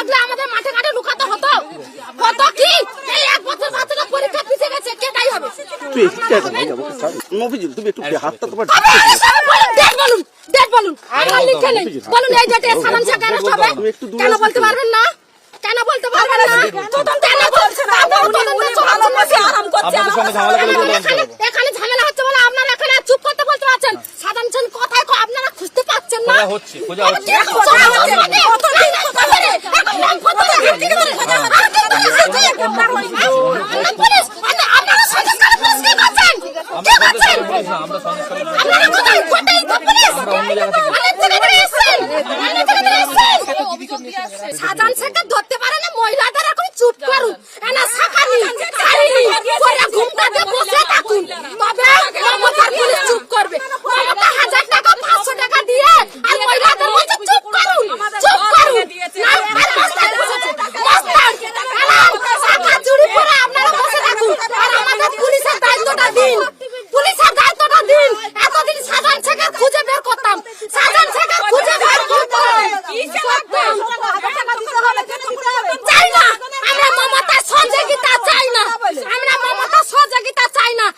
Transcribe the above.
থাকলে আমাদের মাঠে ঘাটে লুকাতে হতো। হতো কি? এই এক বছর বাচ্চাটা পরীক্ষা পিছিয়ে গেছে হবে? তুই ছাড়। মফিজুল তুমি একটু হাতটা তোমার বলুন ডেট বলুন আমার লিখে নেই। বলুন এই ডেটে সাধারণ সাকারে সবে তুমি একটু দূরে কেন বলতে পারবেন না? কেন বলতে পারবেন না? তদন্ত কেন বলছেন? না তদন্ত চলছে আরাম করছে আমাদের সঙ্গে ঝামেলা করলে তদন্ত এখানে ঝামেলা হচ্ছে বলে আপনারা এখানে চুপ করতে বলতে পারছেন। সাধারণ জন কথায় কো আপনারা খুঁজতে পাচ্ছেন না। খোঁজা হচ্ছে, সাজান শেখকে ধরতে পারে না মহিলাদের এখন চুপ করুন এনা সাকারি ঘুমটাতে বসে থাকুন তবে 天呐